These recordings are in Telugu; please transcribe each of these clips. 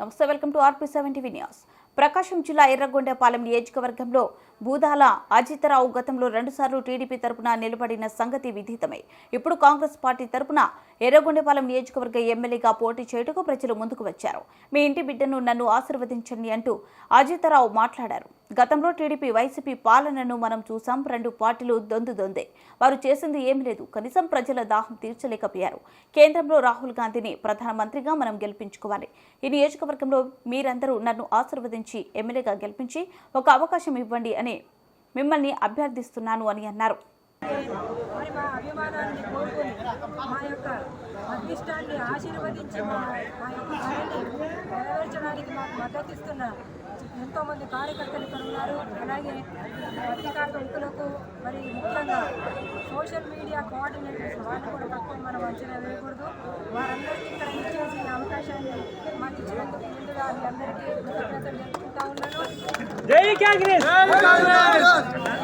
నమస్తే welcome to RP seven TV news. Prakasam జిల్లా ఎర్రగొండపాలెం నియోజకవర్గంలో భూదాల అజితరావు గతంలో రెండుసార్లు టీడీపీ తరపున నిలబడిన సంగతి విదితమే. ఇప్పుడు కాంగ్రెస్ పార్టీ తరపున ఎర్రగొండపాలెం నియోజకవర్గ ఎమ్మెల్యేగా పోటీ చేయుటకు ప్రజలు ముందుకు వచ్చారు. మీ ఇంటి బిడ్డను నన్ను ఆశీర్వదించండి అంటూ అజితరావు మాట్లాడారు. గతంలో టీడీపీ వైసీపీ పాలనను మనం చూసాం. రెండు పార్టీలు దొందు దొందే. వారు చేసింది ఏం లేదు. కనీసం ప్రజల దాహం తీర్చలేకపోయారు. కేంద్రంలో రాహుల్ గాంధీని ప్రధానమంత్రిగా మనం గెలిపించుకోవాలి. ఈ నియోజకవర్గంలో మీరందరూ నన్ను ఆశీర్వదించి ఎమ్మెల్యేగా గెలిపించి ఒక అవకాశం ఇవ్వండి అని మిమ్మల్ని అభ్యర్థిస్తున్నాను అని అన్నారు. మరి మా అభిమానాన్ని మా యొక్క ఆశీర్వదించి మా యొక్క నెరవేర్చడానికి మాకు మద్దతు ఎంతోమంది కార్యకర్తలు ఇక్కడ ఉన్నారు. అలాగే పత్రికా ప్రముఖులకు మరి ముఖ్యంగా సోషల్ మీడియా కోఆర్డినేటర్స్ వారిని కూడా తక్కువ మనం అంచనా వేయకూడదు. వారందరికీ ఇక్కడ ఇచ్చేసి ఈ అవకాశాన్ని మాకు ఇచ్చినందుకు ముందుగా మీ అందరికీ కృతజ్ఞతలు తెలుపుకుంటా ఉన్నాను.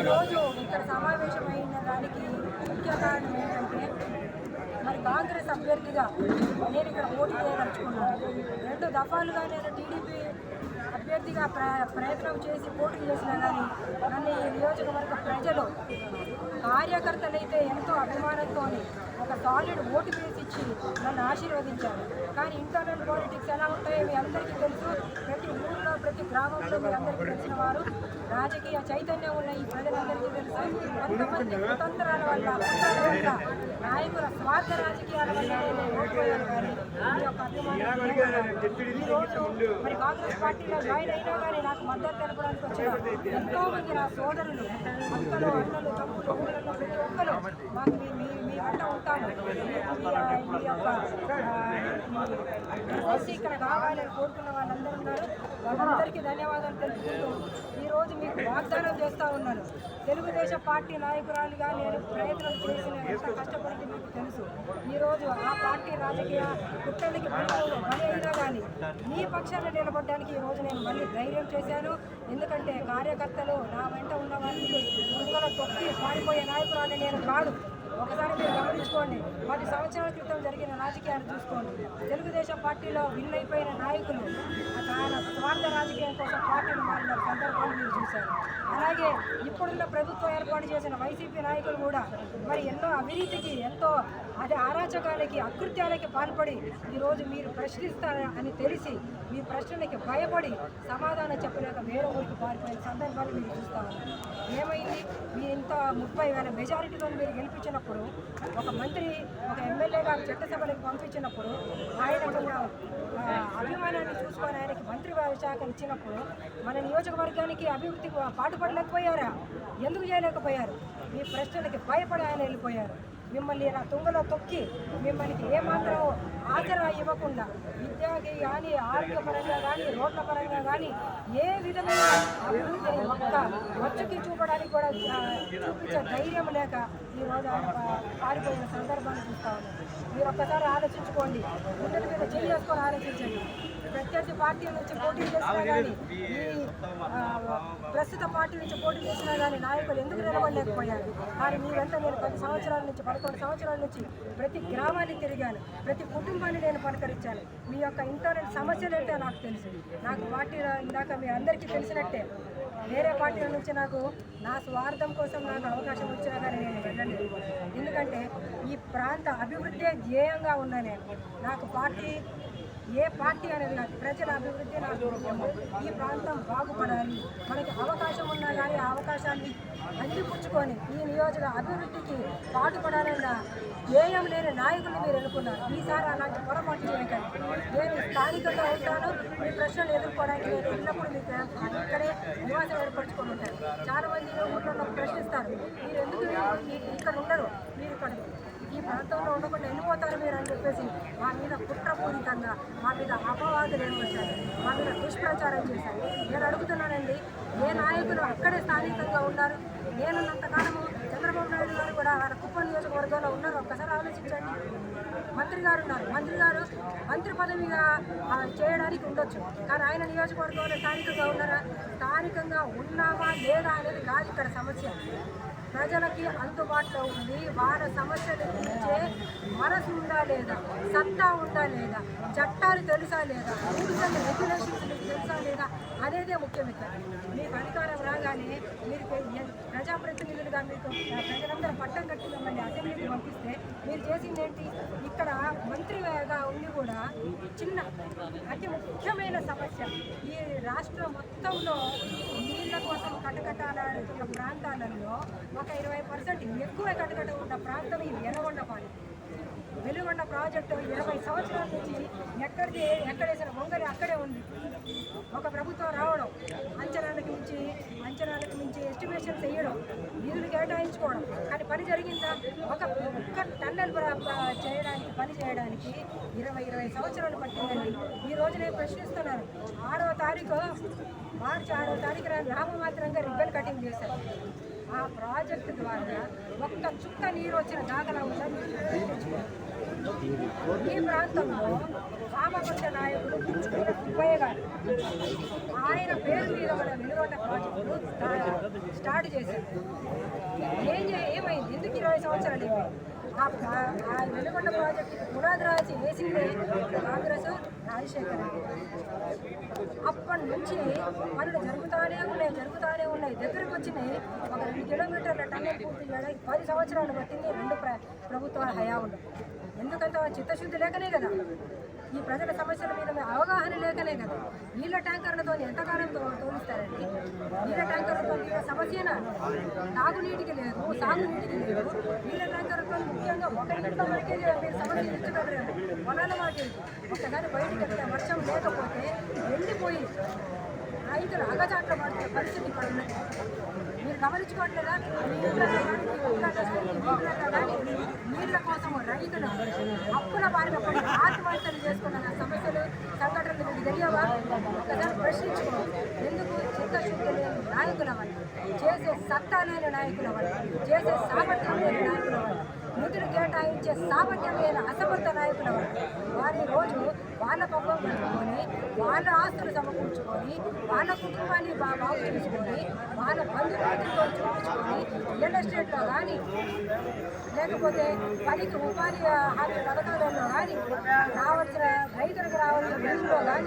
ఈరోజు ఇక్కడ సమావేశమైన దానికి ముఖ్య కారణం కాంగ్రెస్ అభ్యర్థిగా నేను ఇక్కడ పోటీ చేయదలుచుకున్నాను. రెండు దఫాలుగా నేను టీడీపీ అభ్యర్థిగా ప్రయత్నం చేసి పోటీ చేసినా కానీ నన్ను ఈ నియోజకవర్గ ప్రజలు కార్యకర్తలైతే ఎంతో అభిమానంతో ఒక సాలిడ్ ఓటు వేసి ఇచ్చి నన్ను ఆశీర్వదించారు. కానీ ఇంటర్నల్ పాలిటిక్స్ ఎలా ఉంటాయో మీ అందరికీ తెలుసు. ప్రతి ఊళ్ళో ప్రతి గ్రామంలో మీ అందరికీ తెలిసిన వారు. రాజకీయ చైతన్యం ఉన్న ఈ ప్రజలందరికీ తెలుసు. కొంతమంది కుతంత్రాల వల్ల వల్ల నాయకుల స్వార్థ రాజకీయాల వల్ల నేను ఓడిపోయాను కానీ ఈ యొక్క మరి కాంగ్రెస్ పార్టీలో జాయిన్ అయినా కానీ నాకు మద్దతు తెలపడానికి వచ్చిన ఎంతో మంది నా సోదరులు అక్కలు అన్నలు తమ్ముళ్ళు ఊళ్ళలో ప్రతి ఒక్కరు మాకు మీ మీ వెంట ఉంటాను మీ- మీ- మీ యొక్క వచ్చి ఇక్కడ కావాలని కోరుకున్న వాళ్ళందరూ ఉన్నారు. వాళ్ళందరికీ ధన్యవాదాలు తెలుపుకుంటూ ఈరోజు మీకు వాగ్దానం చేస్తూ ఉన్నాను తెలుగుదేశం పార్టీ నాయకురాలుగా నేను ప్రయత్నం చేసిన ఎంత కష్టపడింది మీకు తెలుసు. ఈరోజు ఆ పార్టీ రాజకీయ కుట్రలకి బలి అయినా కానీ మీ పక్షాన్ని నిలబడడానికి ఈరోజు నేను మళ్ళీ ధైర్యం చేశాను. ఎందుకంటే కార్యకర్తలు నా వెంట ఉన్న వారికి ముందులో తొక్కి పారిపోయే నాయకురాలు నేను కాదు. ఒకసారి మీరు గమనించుకోండి. పది సంవత్సరాల క్రితం జరిగిన రాజకీయాన్ని చూసుకోండి. తెలుగుదేశం పార్టీలో విన్ అయిపోయిన నాయకులు ఆయన స్వార్థ రాజకీయం కోసం పార్టీలు మారిన సందర్భాలు మీరు చూశారు. అలాగే ఇప్పుడున్న ప్రభుత్వం ఏర్పాటు చేసిన వైసీపీ నాయకులు కూడా మరి ఎన్నో అవినీతికి ఎంతో అది అరాచకాలకి అకృత్యాలకి పాల్పడి ఈరోజు మీరు ప్రశ్నిస్తారా అని తెలిసి మీ ప్రశ్నలకి భయపడి సమాధానం చెప్పలేక వేరే ఊరికి పారిపోయిన సందర్భాలు మీరు చూస్తాము ఉన్నారు ఏమైంది మీ ఇంత ముప్పై వేల మెజారిటీతో మీరు గెలిపించినప్పుడు ఒక మంత్రి ఒక ఎమ్మెల్యేగా చట్టసభలకు పంపించినప్పుడు ఆయన అభిమానాన్ని చూసుకొని ఆయనకి మంత్రి శాఖ ఇచ్చినప్పుడు మన నియోజకవర్గానికి అభివృద్ధి పాటుపడలేకపోయారా? ఎందుకు చేయలేకపోయారు? మీ ప్రశ్నలకి భయపడి ఆయన వెళ్ళిపోయారు. మిమ్మల్ని నా తుంగలో తొక్కి మిమ్మల్ని ఏమాత్రం ఆచరణ ఇవ్వకుండా విద్యకి కానీ ఆరోగ్యపరంగా కానీ రోడ్ల పరంగా కానీ ఏ విధమైన అభివృద్ధిని ఒక్క వచ్చుకి చూపడానికి కూడా చూపించే ధైర్యం లేక ఈరోజు ఆయన పారిపోయిన సందర్భాన్ని చూస్తా ఉన్నాం. మీరు ఒక్కసారి ఆలోచించుకోండి. గుండెల మీద చేసుకొని ఆలోచించండి. ప్రత్యర్థి పార్టీ నుంచి పోటీ చేసినా కానీ ఈ ప్రస్తుత పార్టీ నుంచి పోటీ చేసినా కానీ నాయకులు ఎందుకు నిలబడలేకపోయారు? కానీ మీ వెంట నేను పది సంవత్సరాల నుంచి పదకొండు సంవత్సరాల నుంచి ప్రతి గ్రామాన్ని తిరిగాను. ప్రతి కుటుంబాన్ని నేను పలకరించాను. మీ యొక్క ఇంటర్నెట్ సమస్యలు ఏంటో నాకు తెలుసు. నాకు పార్టీ ఇందాక మీ అందరికీ తెలిసినట్టే వేరే పార్టీల నుంచి నాకు నా స్వార్థం కోసం నాకు అవకాశం వచ్చినా కానీ నేను వెళ్ళలేదు. ఎందుకంటే ఈ ప్రాంత అభివృద్ధి ధ్యేయంగా ఉన్నా నేను నాకు పార్టీ ఏ పార్టీ అనేది కాదు ప్రజల అభివృద్ధి నాకు ఈ ప్రాంతం బాగుపడాలి. మనకి అవకాశం ఉన్నా కానీ ఆ అవకాశాన్ని అందిపుచ్చుకొని ఈ నియోజక అభివృద్ధికి పాటుపడాలన్న ధ్యేయం లేని నాయకులు మీరు ఎన్నుకున్నారు. ఈసారి అలాంటి పొరపాటు చేయకండి. నేను స్థానికంగా ఉంటాను. మీ ప్రశ్నలు ఎదుర్కోవడానికి నేను ఎల్లప్పుడూ మీకు ఇక్కడే నివాసం ఏర్పరచుకొని ఉంటాను. చాలా మంది ఊళ్ళో ప్రశ్నిస్తారు. మీరు ఎందుకు ఇక్కడ ఉండరు? మీరు ఇక్కడ ఈ ప్రాంతంలో ఉండకుండా వెళ్ళిపోతారు మీరు అని చెప్పేసి మా మీద కుట్రపూరితంగా మా మీద అపవాదులు ఏమొచ్చారు మా మీద దుష్ప్రచారం చేశారు. నేను అడుగుతున్నానండి ఏ నాయకులు అక్కడే స్థానికంగా ఉన్నారు? నేనున్నంతకాలము చంద్రబాబు నాయుడు గారు కూడా ఆయన కుప్పం నియోజకవర్గంలో ఉన్నారు. ఒక్కసారి ఆలోచించండి. మంత్రి గారు ఉన్నారు. మంత్రి గారు మంత్రి పదవిగా చేయడానికి ఉండొచ్చు. కానీ ఆయన నియోజకవర్గంలో స్థానికంగా ఉన్నారా? స్థానికంగా ఉన్నామా లేదా అనేది కాదు ఇక్కడ సమస్య. ప్రజలకి అందుబాటులో ఉండి వాళ్ళ సమస్యలు తీర్చే మనసు ఉందా లేదా? సత్తా ఉందా లేదా? చట్టాలు తెలుసా లేదా? రూల్స్ అండ్ రెగ్యులేషన్స్ మీకు తెలుసా లేదా అనేదే ముఖ్యం ఇక్కడ. మీకు అధికారం రాగానే మీరు ప్రజాప్రతినిధులుగా మీకు ప్రజలందరూ పట్టం కట్టి మిమ్మల్ని అసెంబ్లీకి పంపిస్తే మీరు చేసింది ఏంటి? ఇక్కడ మంత్రిగా ఉండి కూడా చిన్న అతి ముఖ్యమైన సమస్య. ఈ రాష్ట్రం మొత్తంలో నీళ్ళ కోసం కటకటాలాడుతున్న ప్రాంతాలలో ఒక ఇరవై పర్సెంట్ ఎక్కువ కటకట ఉన్న ప్రాంతం ఈ వెలగొండపాలెం వెలుగొండ ప్రాజెక్టు ఇరవై సంవత్సరాల నుంచి ఎక్కడికి ఎక్కడేసిన వంగలి అక్కడే ఉంది. ఒక ప్రభుత్వం రావడం అంచనాలకు మించి అంచనాలకు మించి ఎస్టిమేషన్ చేయడం నిధులు కేటాయించుకోవడం. కానీ పని జరిగిందా? ఒక ఒక్క టన్నెల్ చేయడానికి పని చేయడానికి ఇరవై ఇరవై సంవత్సరాలు పట్టిందండి. ఈ రోజు నేను ప్రశ్నిస్తున్నాను ఆరవ తారీఖు మార్చి ఆరవ తారీఖున నామమాత్రంగా రిబ్బన్ కటింగ్ చేశారు. ఆ ప్రాజెక్టు ద్వారా ఒక్క చుక్క నీరు వచ్చిన దాఖలా ఉందా? ఈ ప్రాంతంలో రామకృష్ణ నాయకుడు సుబ్బయ్య గారు. ఆయన పేరు మీద మన వెలుగొండ ప్రాజెక్టు స్టార్ట్ చేశారు. ఏం చే- ఏమైంది? ఎందుకు ఇరవై సంవత్సరాలు అయిపోయింది? ఆ ప్రా- ఆ వెలుగొండ ప్రాజెక్టు పునాది రాసి వేసిందే కాంగ్రెస్ రాజశేఖర్ అప్పటి నుంచి పనులు జరుగుతూనే ఉన్నాయి జరుగుతూనే ఉన్నాయి దగ్గరకు వచ్చినాయి ఒక రెండు కిలోమీటర్ల టన్నెల్ పూర్తి చేయడానికి పది సంవత్సరాలు పట్టింది రెండు ప్ర ప్రభుత్వాల హయాంలో ఎందుకంటే చిత్తశుద్ధి లేకనే కదా ఈ ప్రజల సమస్యల మీద అవగాహన లేకనే కదా నీళ్ళ ట్యాంకర్లతో ఎంతకాలం తోలుస్తారండి నీళ్ళ ట్యాంకర్ ఇక్కడ సమస్యనా? తాగునీటికి లేదు సాగునీటికి లేదు. నీళ్ళ ట్యాంకర్లతో ముఖ్యంగా ఒక ఇంట్లో వరకే మీరు సమస్య తీర్చగలరు పొలాల వాటి ఒకసారి బయటికి వెళ్తే వర్షం లేకపోతే వెళ్ళిపోయి రైతులు అగచాట్ల పడుతున్న పరిస్థితి ఇక్కడ ఉన్నది. మీరు గమనించుకోవట్లేదా? నీళ్ళ కోసం రైతులు అప్పుల బారిన పడి ఆత్మహత్యలు చేసుకున్న సమస్యలు సంఘటనలు మీకు తెలియవా? ఒకసారి ప్రశ్నించుకోవాలి నాయకుల వల్ల చేసే సత్తా లేని నాయకుల వల్ల చేసే సామర్థ్యం లేని నాయకుల వల్ల నిధులు కేటాయించే సామర్థ్యం లేని అసమర్థ నాయకుల వల్ల వారి రోజు వాళ్ళ పబ్బం పెట్టుకొని వాళ్ళ ఆస్తులు సమకూర్చుకొని వాళ్ళ కుటుంబాన్ని బాగా బాగు చేసుకొని వాళ్ళ బంధుమిత్రులతో చూపించుకొని రియల్ ఎస్టేట్లో కానీ లేకపోతే పనికి ఉపాధి హామీ పథకాలలో కానీ రావాల్సిన రైతులకు రావాల్సిన బిల్లులో కానీ